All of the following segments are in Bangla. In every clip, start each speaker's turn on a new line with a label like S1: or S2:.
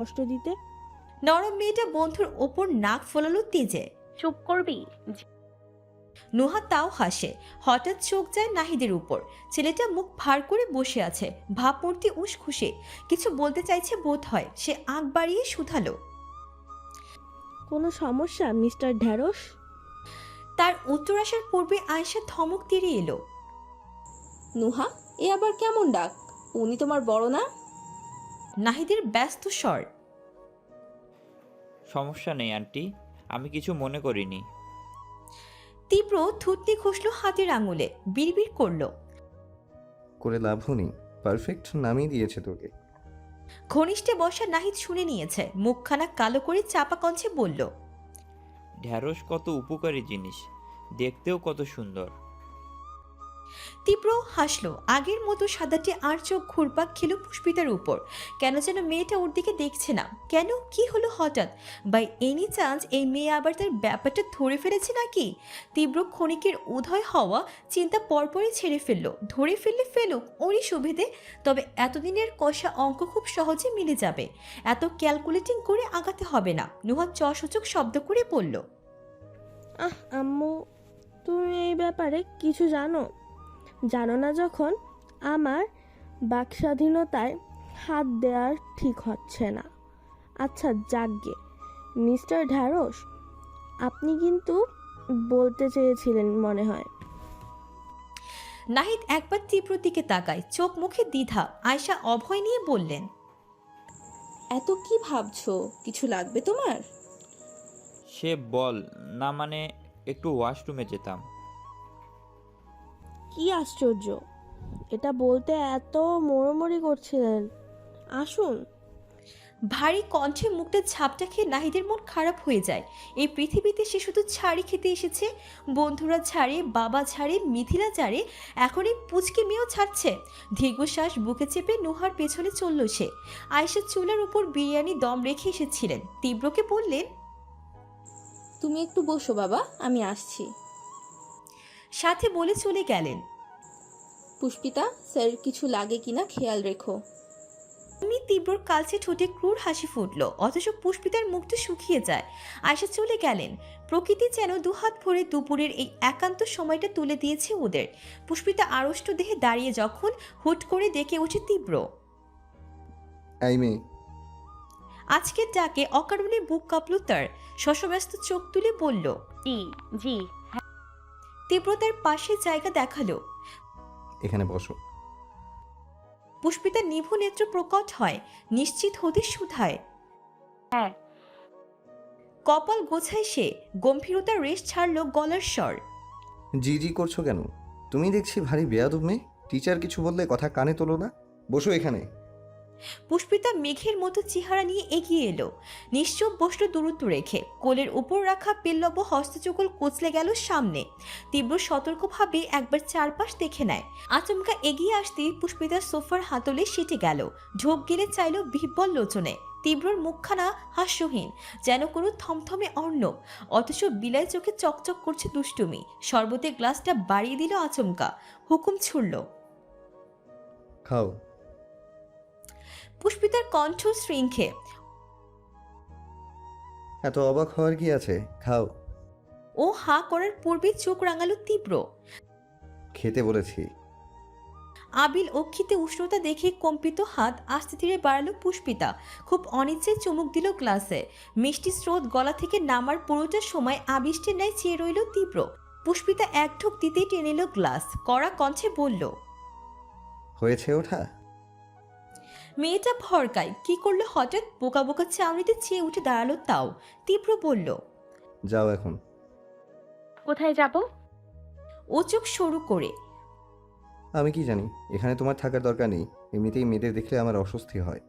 S1: কষ্ট দিতে?
S2: নরম মেয়েটা বন্ধুর ওপর নাক ফোলালো তেজে।
S3: চুপ করবি?
S2: নুহা তাও হাসে। হঠাৎ চোখ যায় নাহিদের উপর। ছেলেটা মুখ ভার করে বসে আছে। ভাবমূর্তি উস খুশে। কিছু বলতে চাইছে বোধ হয়। সে আঁক বাড়িয়ে শুধালো।
S1: কোনো সমস্যা মিস্টার ঢ্যাঁড়স?
S2: তার উত্তর আসার পূর্বে আয়েশা ধমক দিয়ে এলো।
S4: নুহা এ আবার কেমন ডাক? উনি তোমার বড় না?
S2: নাহিদের ব্যস্ত স্বর।
S5: সমস্যা নেই আন্টি। আমি কিছু মনে করিনি।
S2: তীব্র থুতনি খসলো হাতের আঙুলে বিড়বিড় করল।
S6: করে লাভও নেই পারফেক্ট নামিয়ে দিয়েছে তোকে।
S2: ঘনিষ্ঠে বসা নাহিদ শুনে নিয়েছে মুখখানা কালো করে চাপা কঞ্চে বলল
S5: ঢ্যাঁড়স কত উপকারী জিনিস দেখতেও কত সুন্দর।
S2: তীব্র হাসলো। আগের মতো সাদাটি আর চোখ ঘুরপাক খেলো পুষ্পিতার উপর। কেন যেন মেয়েটা ওর দিকে দেখছে না। কেন? কি হলো হঠাৎ? বাই এনি চান্স এই মেয়ে আবার তার ব্যাপারটা ধরে ফেলেছে নাকি? তীব্র ক্ষণিকের উদয় হওয়া চিন্তা পরপরই ছেড়ে ফেলল। ধরে ফেললে ফেলুক ওরই সুবিধে তবে এতদিনের কষা অঙ্ক খুব সহজে মিলে যাবে। এত ক্যালকুলেটিং করে আগাতে হবে না। নুহা চসূচক শব্দ করে বলল,
S1: আহ, আম্মু, তুমি এই ব্যাপারে কিছু জানো? জানো না যখন আমার বাকস্বাধীনতায় হাত দেওয়ার ঠিক হচ্ছে না। আচ্ছা যাকগে। মিস্টার ঢ্যাঁড়স আপনি কিন্তু বলতে চেয়েছিলেন মনে হয়।
S2: নাহিদ একবার তীব্র দিকে তাকায় চোখ মুখে দ্বিধা। আয়শা অভয় নিয়ে বললেন
S4: এত কি ভাবছ? কিছু লাগবে তোমার?
S5: সে বল না মানে একটু ওয়াশরুমে যেতাম।
S1: কি আশ্চর্য। এটা বলতে এত মোড়মড়ি করছিলেন। আসুন।
S2: ভারী কণ্ঠে মুখটা ঝাপটা খেয়ে নাহিদের মন খারাপ হয়ে যায়। এই পৃথিবীতে সে শুধু ছাড়ি খেতে এসেছে বন্ধুরা ছাড়ে বাবা ছাড়ে মিথিলা ছাড়ে এখন এই পুচকে মেয়েও ছাড়ছে। দীর্ঘশ্বাস বুকে চেপে নোহার পেছনে চলল সে। আয়েশা চুলার উপর বিরিয়ানি দম রেখে এসেছিলেন। তীব্রকে বললেন
S4: তুমি একটু বসো বাবা আমি আসছি।
S2: সাথে বলে চলে গেলেন।
S4: পুষ্পিতা স্যার কিছু লাগে কিনা খেয়াল রেখো।
S2: এমনি তীব্রর কালচে ঠোঁটে ক্রূর হাসি ফুটলো অথচ পুষ্পিতার মুখটা শুকিয়ে যায়। আয়সা চলে গেলেন। প্রকৃতি যেন দুহাত ভরে দুপুরের এই একান্ত সময়টা তুলে দিয়েছে ওদের। পুষ্পিতা আড়ষ্ট দেহে দাঁড়িয়ে যখন হুট করে ডেকে ওঠে তীব্র।
S6: এই মেয়ে।
S2: আজকের ডাকে অকারণে বুক কাঁপল তার। শশব্যস্ত চোখ তুলে বলল
S3: জি জি।
S2: তীব্র তার পাশে জায়গা দেখাল।
S6: এখানে বসো।
S2: পুষ্পিতা নিভু নেত্র প্রকট হয় নিশ্চিত হতে শুধায়
S3: হ্যাঁ।
S2: কপাল গোছায় সে গম্ভীরতার রেশ ছাড়ল গলার স্বর।
S6: জি জি করছ কেন? তুমি দেখছি ভারী বেয়াদব মেয়ে। টিচার কিছু বললে কথা কানে তোলো না। বসো এখানে।
S2: পুষ্পিতা মেঘের মতো চেহারা নিয়ে এগিয়ে এলো। নিশ্চুপ বসল দূরত্ব রেখে কোলের উপর রাখা পেল্লব হস্তচকল কোচলে গেল সামনে। তীব্র সতর্কভাবে একবার চারপাশ দেখে নেয়। আচমকা এগিয়ে আসতেই পুষ্পিতা সোফার হাতলে সেটে গেল। ঢোক গেলে চাইল বিহ্বল লোচনে। তীব্রর মুখখানা হাস্যহীন, যেন কোনো থমথমে অর্ণব অথচ বিলাই চোখে চকচক করছে দুষ্টুমি। শরবতের গ্লাসটা বাড়িয়ে দিল আচমকা। হুকুম ছুড়ল।
S6: খাও।
S2: পুষ্পিতার কণ্ঠ শৃঙ্খে।
S6: এত অবাক হওয়ার কি আছে? খাও।
S2: ও হা করার পূর্বে চোখ রাঙালো তীব্র।
S6: খেতে বলেছি।
S2: আবিল অক্ষিতে উষ্ণতা দেখে কম্পিত হাত আস্তে ধীরে বাড়ালো পুষ্পিতা। খুব অনিচ্ছায় চুমুক দিল গ্লাসে। মিষ্টি স্রোত গলা থেকে নামার পুরোটা সময় আবিষ্টের ন্যায় চেয়ে রইল তীব্র। পুষ্পিতা এক ঢোক দিতেই টেনে এলো গ্লাস। কড়া কণ্ঠে বলল
S6: হয়েছে ওঠা?
S2: মেয়েটা ভরকায় কি করল হঠাৎ? বোকা বোকা চাউনিতে চেয়ে উঠে দাঁড়াল তাও। তীব্র বলল
S6: যাও এখন।
S3: কোথায় যাব?
S2: ও চোখ সরু করে
S6: আমি কি জানি? এখানে তোমার থাকার দরকার নেই। এমনিতেই মেয়েদের দেখলে আমার অস্বস্তি হয়।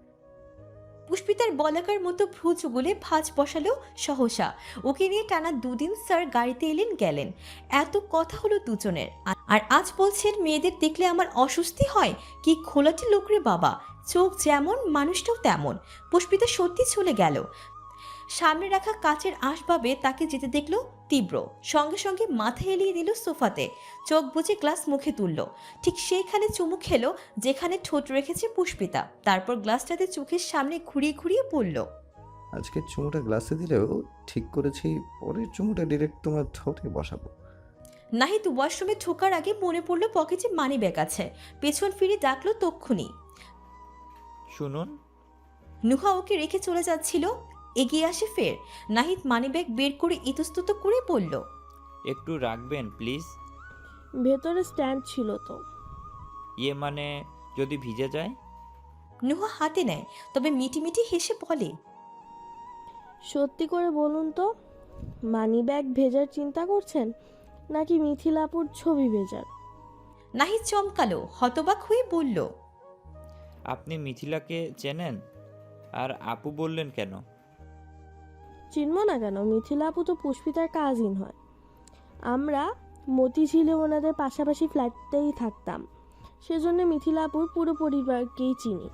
S2: পুষ্পিতার বলাকার মতো ভ্রু চুগুলে ভাঁজ বসালো সহসা। ওকে নিয়ে টানা দুদিন স্যার গাড়িতে এলেন গেলেন। এত কথা হলো দুজনের। আর আজ বলছেন মেয়েদের দেখলে আমার অস্বস্তি হয়? কি খোলাটি লোকরে বাবা। চোখ যেমন মানুষটাও তেমন। পুষ্পিতা সত্যি চলে গেল। সামনে রাখা কাচের আসবাবে তাকে যেতে দেখল তীব্র। সঙ্গে সঙ্গে মাথা এলিয়ে দিল সোফাতে। চোখ বুজে গ্লাস মুখে তুলল। ঠিক সেইখানে চুমু খেলো যেখানে ঠোঁট রেখেছে পুষ্পিতা। তারপর গ্লাসটাতে চোখের সামনে ঘুরিয়ে ঘুরিয়ে পড়ল
S6: আজকে চুমুটা গ্লাসে দিলেও ঠিক করেছি পরের চুমুটা ডিরেক্ট তোমার ঠোঁটে বসাবো।
S2: নাহিদ ওয়াশরুমে ঠোকার আগে মনে পড়ল পকেটে মানি ব্যাগ আছে। পেছন ফিরে ডাকলো তক্ষুনি।
S5: শুনুন।
S2: নুহা ওকে রেখে চলে যাচ্ছিল এগিয়ে আসে ফের। নাহিদ মানিব্যাগ বের করে ইতস্তত করে বলল
S5: একটু রাখবেন প্লিজ।
S1: ভেতরে স্ট্যান্ড ছিল তো।
S5: ইয়ে মানে যদি ভিজে যায়?
S2: নুহা হাতে নেয় তবে মিটি মিটি হেসে বলে
S1: সত্যি করে বলুন তো মানি ব্যাগ ভেজার চিন্তা করছেন নাকি মিথিলাপুর ছবি ভেজার?
S2: নাহিদ চমকালো হতবাক হয়ে বলল
S5: আপনি মিথিলাকে চেনেন? আর আপু বললেন কেন?
S1: চিনব না কেন? মিথিলা আপু তো পুষ্পিতার কাজিন হয়। আমরা মতিঝিলে ওনাদের পাশাপাশি ফ্ল্যাটতেই থাকতাম। সেজন্য মিথিলা আপুর পুরো পরিবারকেই চিনি।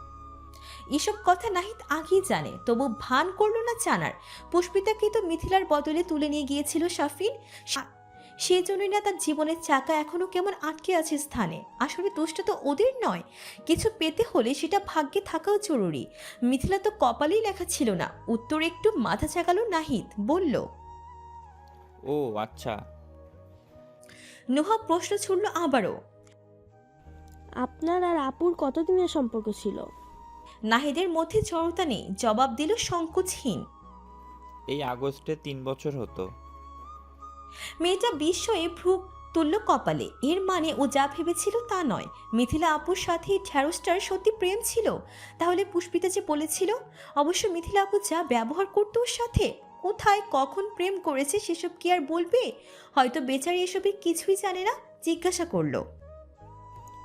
S2: এসব কথা নাহিদ আগেই জানে তবু ভান করল না জানার পুষ্পিতাকে তো মিথিলার বদলে তুলে নিয়ে গিয়েছিল শাফিন। সা- সেই জন্যই না তার জীবনের চাকা এখনও কেমন আটকে আছে স্থানে। আসলে দোষটা তো ওদের নয়। কিছু পেতে হলে সেটা ভাগ্যে থাকাও জরুরি। মিথিলা তো কপালেই লেখা ছিল না। উত্তর একটু মাথা চাকালো নাহিদ বলল
S5: ও আচ্ছা।
S2: নোহা প্রশ্ন ছুড়ল আবারও।
S1: আপনার আর আপুর কতদিনের সম্পর্ক ছিল?
S2: নাহিদের মধ্যে জড়তা নেই। জবাব দিল সংকোচহীন।
S5: এই আগস্টে তিন বছর হতো।
S2: মেয়েটা বিস্ময়ে ভ্রু তুলল কপালে। এর মানে ও যা ভেবেছিল তা নয়। মিথিলা আপুর সাথে ঢ্যাঁড়সটার সত্যি প্রেম ছিল? তাহলে পুষ্পিতা যে বলেছিল, অবশ্য মিথিলা আপু যা ব্যবহার করতো ওর সাথে, কোথায় কখন প্রেম করেছে সেসব কি আর বলবে? হয়তো বেচারি এসবে কিছুই জানে না, জিজ্ঞাসা করল।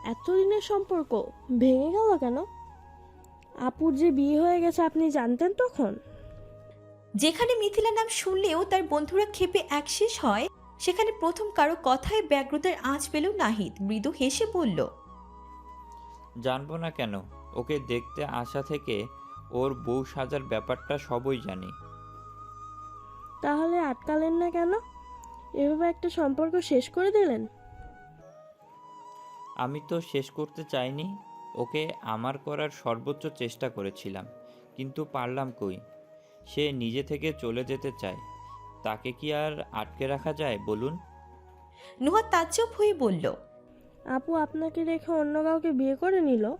S1: এতদিনের সম্পর্ক ভেঙে গেল কেন? আপুর যে বিয়ে হয়ে গেছে আপনি জানতেন তখন?
S2: যেখানে মিথিলা নাম শুনলেও তার বন্ধুরা ক্ষেপে এক শেষ হয় সেখানে প্রথম কারও কথায় ব্যগ্রতার আঁচ পেল নাহিদ। মৃদু হেসে বলল
S5: জানব না কেন? ওকে দেখতে আসা থেকে ওর বউ সাজার ব্যাপারটা সবই জানি।
S1: তাহলে আটকালেন না কেন? এভাবে একটা সম্পর্ক শেষ করে দিলেন?
S5: আমি তো শেষ করতে চাইনি। ওকে আমার করার সর্বোচ্চ চেষ্টা করেছিলাম কিন্তু পারলাম কই? সে নিজে থেকে চলে যেতে চায়। তাকে কি আর আটকে রাখা যায় বলুন?
S2: নুহা তাজ্জব হয়ে বলল
S1: আপু আপনাকে রেখে অন্য কাউকে বিয়ে করে নিল?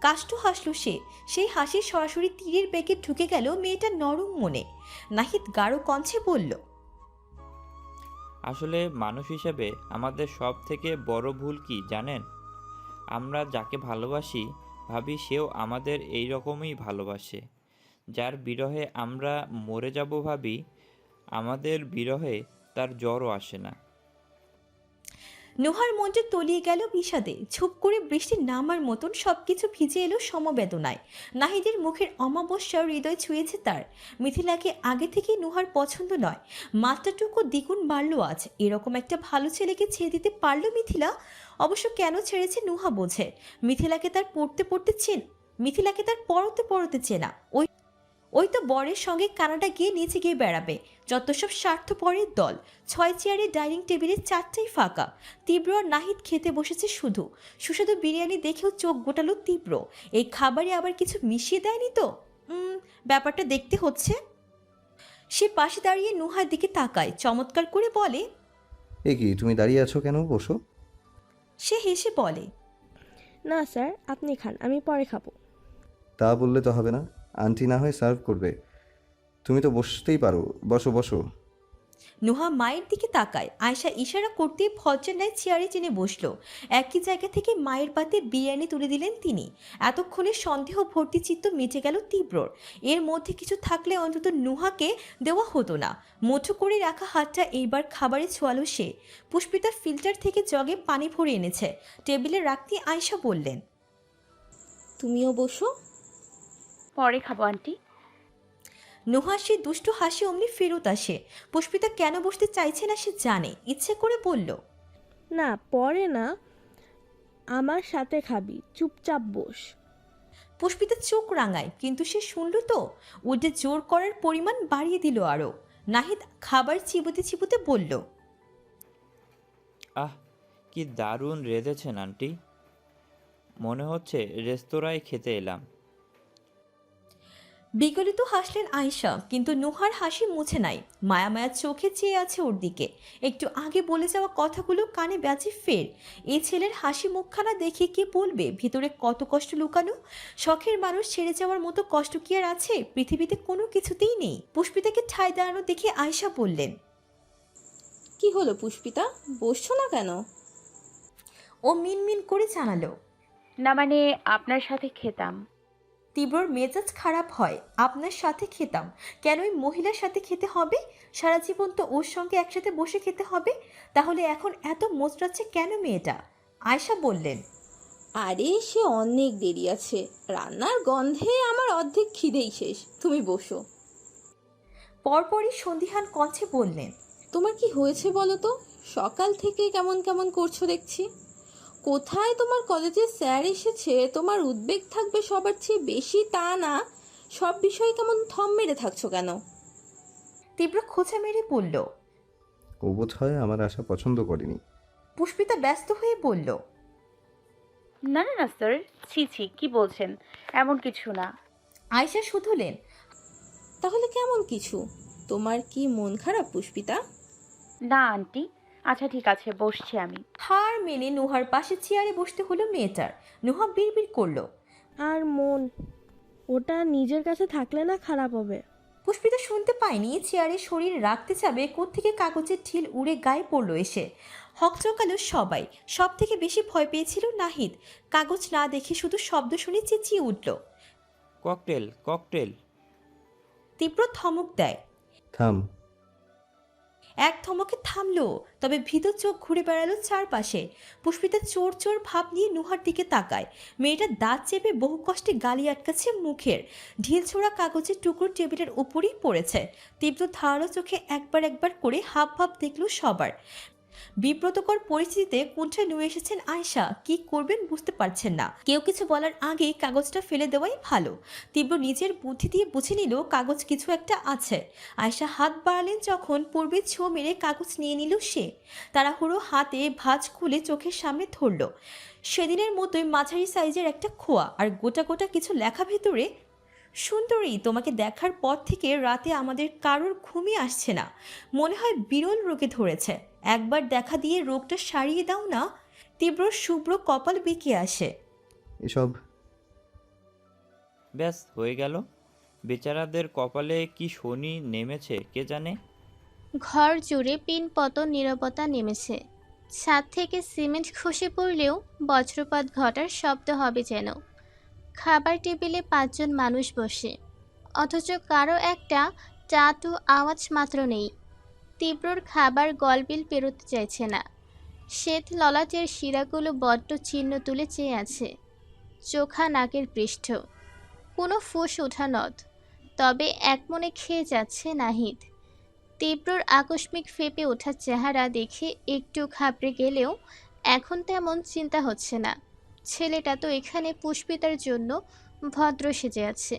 S2: কাষ্ঠ হাসলো সে। সেই হাসি সরাসরি তীরের বেগে ঢুকে গেল মেয়েটার নরম মনে। নাহিদ গাঢ় কঞ্চে বলল
S5: আসলে মানুষ হিসেবে আমাদের সব থেকে বড় ভুল কি জানেন? আমরা যাকে ভালোবাসি ভাবি সেও আমাদের এই রকমই ভালোবাসে। যার বিরহে আমরা মরে যাব ভাবি, আমাদের বিরহে তার জ্বরও আসে না।
S2: নুহার মনটা তলিয়ে গেল বিষাদে। ঝুপ করে বৃষ্টি নামার মতন সবকিছু ভিজে এলো সমবেদনায়। নাহিদের মুখের অমাবস্যা হৃদয় ছুঁয়েছে তার। মিথিলাকে আগে থেকেই নুহার পছন্দ নয়। মাত্রাটুকু দ্বিগুণ বাড়লো আজ। এরকম একটা ভালো ছেলেকে ছেড়ে দিতে পারল মিথিলা? অবশ্য কেন ছেড়েছে নুহা বোঝে। মিথিলাকে তার পড়তে পড়তে চেন মিথিলাকে তার পড়তে পড়তে চেনা। ওই ওই তো বরের সঙ্গে কানাডা গিয়ে নিচে গিয়ে বেড়াবে। যত সব স্বার্থপরের দল। ছয় চেয়ারে ডাইনিং টেবিলে চারটাই ফাঁকা। তীব্র আর নাহিদ খেতে বসেছে শুধু। সুস্বাদু বিরিয়ানি দেখেও চোখ গোটালো তীব্র। এই খাবারে আবার কিছু মিশিয়ে দেয়নি তো? ব্যাপারটা দেখতে হচ্ছে। সে পাশে দাঁড়িয়ে নুহার দিকে তাকায় চমৎকার করে বলে
S6: এ কি তুমি দাঁড়িয়ে আছো কেন? বসো।
S2: সে হেসে বলে
S1: না স্যার আপনি খান আমি পরে খাব।
S6: তা বললে তো হবে না। আন্টি না হয় সার্ভ করবে। তুমি তো বসতেই পারো। বসো বসো।
S2: নুহা মায়ের দিকে তাকায়। আয়শা ইশারা করতে ন্যায় চেয়ারে চেনে বসল। একই জায়গা থেকে মায়ের পাতে বিরিয়ানি তুলে দিলেন তিনি। এতক্ষণে সন্দেহ ভর্তি চিত্ত মিটে গেল তীব্রর। এর মধ্যে কিছু থাকলে অন্তত নুহাকে দেওয়া হতো না। মুঠো করে রাখা হাতটা এইবার খাবারে ছোয়ালো সে। পুষ্পিতা ফিল্টার থেকে জগে পানি ভরে এনেছে। টেবিলে রাখতে আয়শা বললেন
S4: তুমিও বসো।
S3: পরে খাব আন্টি।
S2: নুহার সে দুষ্টু হাসি অমনি ফেরত আসে। পুষ্পিতা কেন বসতে চাইছে না সে জানে। ইচ্ছে করে বলল
S1: না পরে না আমার সাথে খাবি। চুপচাপ বস।
S2: পুষ্পিতা চোখ রাঙায় কিন্তু সে শুনল তো উঠে জোর করার পরিমাণ বাড়িয়ে দিল আরও। নাহিদ খাবার চিবুতে চিবুতে বলল
S5: আহ কি দারুণ রেঁধেছেন আন্টি। মনে হচ্ছে রেস্তোরাঁয় খেতে এলাম।
S2: বিগলিত হাসলেন আয়েশা কিন্তু নুহার হাসি মুছে নাই। মায়া মায়া চোখে চেয়ে আছে ওর দিকে। একটু আগে বলে যাওয়া কথাগুলো কানে বাজে ফের। এ ছেলের হাসি মুখখানা দেখে কে বলবে ভিতরে কত কষ্ট লুকানো? শখের মানুষ ছেড়ে যাওয়ার মতো কষ্ট কি আর আছে? পৃথিবীতে কোনো কিছুতেই নেই। পুষ্পিতাকে ঠাই দাঁড়ানো দেখে আয়েশা বললেন
S4: কি হলো পুষ্পিতা? বসছো না কেন?
S2: ও মিনমিন করে জানালো
S3: না মানে আপনার সাথে খেতাম।
S2: তীব্রর মেজাজ খারাপ হয়। আপনার সাথে খেতাম। কেন ওই মহিলার সাথে খেতে হবে? সারা জীবন তো ওর সঙ্গে একসাথে বসে খেতে হবে। তাহলে এখন এত মোচড়াচ্ছে কেন মেয়েটা? আয়শা বললেন
S4: আরে সে অনেক দেরি আছে। রান্নার গন্ধে আমার অর্ধেক খিদেই শেষ। তুমি বসো।
S2: পরপরই সন্ধিহান কঞ্চে বললেন
S4: তোমার কি হয়েছে বলো তো? সকাল থেকে কেমন কেমন করছ দেখছি। কোথায় তোমার কলেজের স্যার এসেছে? তোমার উদ্বেগ থাকবে সবার চেয়ে বেশি তা না। সব বিষয়ে কেমন থম মেরে থাকছো কেন?
S2: তীব্র খোঁচা মেরে বলল
S6: ও বোধ হয় আমার আশা পছন্দ করেনি।
S2: পুষ্পিতা ব্যস্ত হয়ে বলল
S3: না না না স্যার। ছি ছি কি বলছেন? এমন কিছু না।
S2: আয়শা শুধুলেন
S4: তাহলে কেমন কিছু? তোমার কি মন খারাপ পুষ্পিতা?
S3: না আন্টি। আচ্ছা ঠিক আছে বসছি আমি।
S2: হার মেনে নুহার পাশে চেয়ারে বসতে হলো মেয়েটার। নুহা বিড়বিড় করল
S1: আর মন ওটা নিজের কাছে থাকলে না খারাপ হবে?
S2: পুষ্পিতা শুনতে পায়নি চেয়ারে শরীর রাখতে যাবে কোত্থেকে কাগজের ঢিল উড়ে গায়ে পড়ল এসে। হকচকালো সবাই সব থেকে বেশি ভয় পেয়েছিল নাহিদ। কাগজ না দেখে শুধু শব্দ শুনে চেঁচিয়ে উঠল।
S5: Cocktail cocktail.
S2: তীব্র থমক দেয়।
S6: থাম।
S2: এক থমকে থামলো, তবে ভিতর চোখ ঘুরে বেড়ালো চারপাশে। পুষ্পিতা চোর চোর ভাব নিয়ে নুহার দিকে তাকায়। মেয়েটা দাঁত চেপে বহু কষ্টে গালি আটকাচ্ছে মুখের। ঢিল ছোড়া কাগজের টুকরো টেবিলের উপরেই পড়েছে। তীব্র ধারালো চোখে একবার একবার করে হাব ভাব দেখল সবার। বিব্রতকর পরিস্থিতিতে কুণ্ঠে নুয়ে এসেছেন আয়শা। কি করবেন বুঝতে পারছেন না। কেউ কিছু বলার আগেই কাগজটা ফেলে দেওয়াই ভালো। তীব্র নিজের বুদ্ধি দিয়ে বুঝে নিল কাগজ কিছু একটা আছে। আয়শা হাত বাড়ালেন যখন পূর্বে ছো মেরে কাগজ নিয়ে নিল সে। তাড়াহুড়ো হাতে ভাঁজ খুলে চোখের সামনে ধরল। সেদিনের মতোই মাঝারি সাইজের একটা খোয়া। আর গোটা গোটা কিছু লেখা ভেতরে, সুন্দরী, তোমাকে দেখার পর থেকে রাতে আমাদের কারোর ঘুমই আসছে না। মনে হয় বিরল রোগে ধরেছে। একবার দেখা দিয়ে রোগটা সারিয়ে দাও না তীব্র শুভ্র কপাল বেঁকে আসে।
S6: এসব।
S5: ব্যাস হয়ে গেল। বেচারাদের কপালে কি শনি নেমেছে কে জানে?
S7: ঘর জুড়ে পিন পিনপতন নীরবতা নেমেছে। ছাদ থেকে সিমেন্ট খসে পড়লেও বজ্রপাত ঘটার শব্দ হবে যেন। খাবার টেবিলে পাঁচজন মানুষ বসে। অথচ কারও একটা টাটু আওয়াজ মাত্র নেই। তীব্রর খাবার গলবিল পেরোতে চাইছে না। শ্বেত ললাটের শিরাগুলো বড্ড চিহ্ন তুলে চেয়ে আছে। চোখা নাকের পৃষ্ঠ। কোনো ফুস ওঠা নদ। তবে একমনে খেয়ে যাচ্ছে নাহিদ। তীব্রর আকস্মিক ফেপে ওঠার চেহারা দেখে একটু খাপড়ে গেলেও এখন তেমন চিন্তা হচ্ছে না। ছেলেটা তো এখানে পুষ্পিতার জন্য ভদ্র সেজে আছে।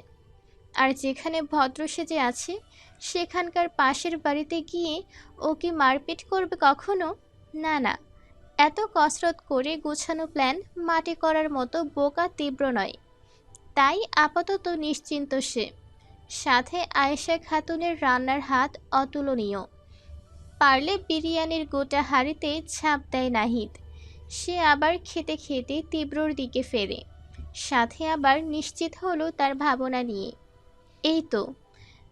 S7: আর যেখানে ভদ্র সেজে আছে, সেখানকার পাশের বাড়িতে গিয়ে ওকে মারপিট করবে কখনো? না না। এত কসরত করে গোছানো প্ল্যান মাটি করার মতো বোকা তীব্র নয়। তাই আপাতত নিশ্চিন্ত সে। সাথে আয়েশা খাতুনের রান্নার হাত অতুলনীয়। পারলে বিরিয়ানির গোটা হাঁড়িতে ছাপ দেয় নাহিদ। সে আবার খেতে খেতে তীব্রর দিকে ফেরে। সাথে আবার নিশ্চিত হলো তার ভাবনা নিয়ে। এই তো,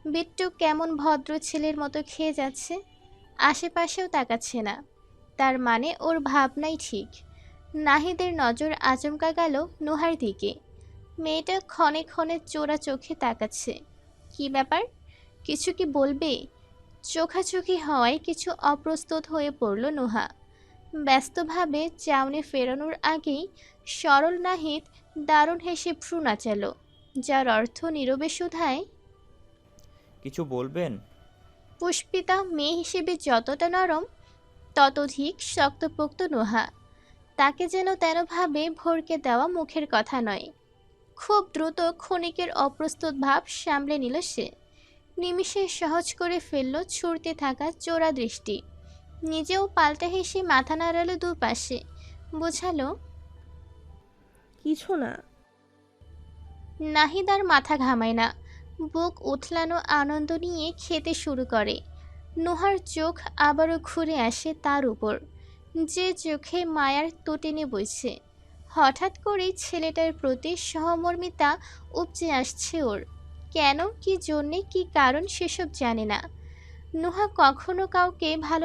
S7: বিট্টু কেমন ভদ্র ছেলের মতো খেয়ে যাচ্ছে। আশেপাশেও তাকাচ্ছে না। তার মানে ওর ভাবনাই ঠিক। নাহিদের নজর আচমকা গেল নোহার দিকে। মেয়েটা ক্ষণে ক্ষণে চোরা চোখে তাকাচ্ছে। কি ব্যাপার? কিছু কি বলবে? চোখাচোখি হওয়ায় কিছু অপ্রস্তুত হয়ে পড়ল নোহা। ব্যস্তভাবে চাউনি ফেরানোর আগেই সরল নাহিদ দারুণ হেসে ভ্রু নাচালো। যার অর্থ নীরবে শুধায়
S5: কিছু বলবেন?
S7: পুষ্পিতা মেয়ে হিসেবে যতটা নরম ততোধিক শক্তপোক্ত নোহা। তাকে যেন তেরোভাবে ভরকে দেওয়া মুখের কথা নয়। খুব দ্রুত ক্ষণিকের অপ্রস্তুত ভাব সামলে নিল সে। নিমিষে সহজ করে ফেলল ছুটতে থাকা চোরা দৃষ্টি। নিজেও পাল্টা হেসে মাথা নাড়ালো দুপাশে। বোঝালো
S1: কিছু না।
S7: নাহিদার মাথা ঘামায় না। বুক উথলানো আনন্দ নিয়ে খেতে শুরু করে। নোহার চোখ আবারও ঘুরে আসে তার উপর। যে চোখে মায়ার তোটেনে বইছে। হঠাৎ করেই ছেলেটার প্রতি সহমর্মিতা উপচে আসছে ওর। কেন, কি জন্যে, কি কারণ, সেসব জানে না। নোহা কখনো কাউকে ভালো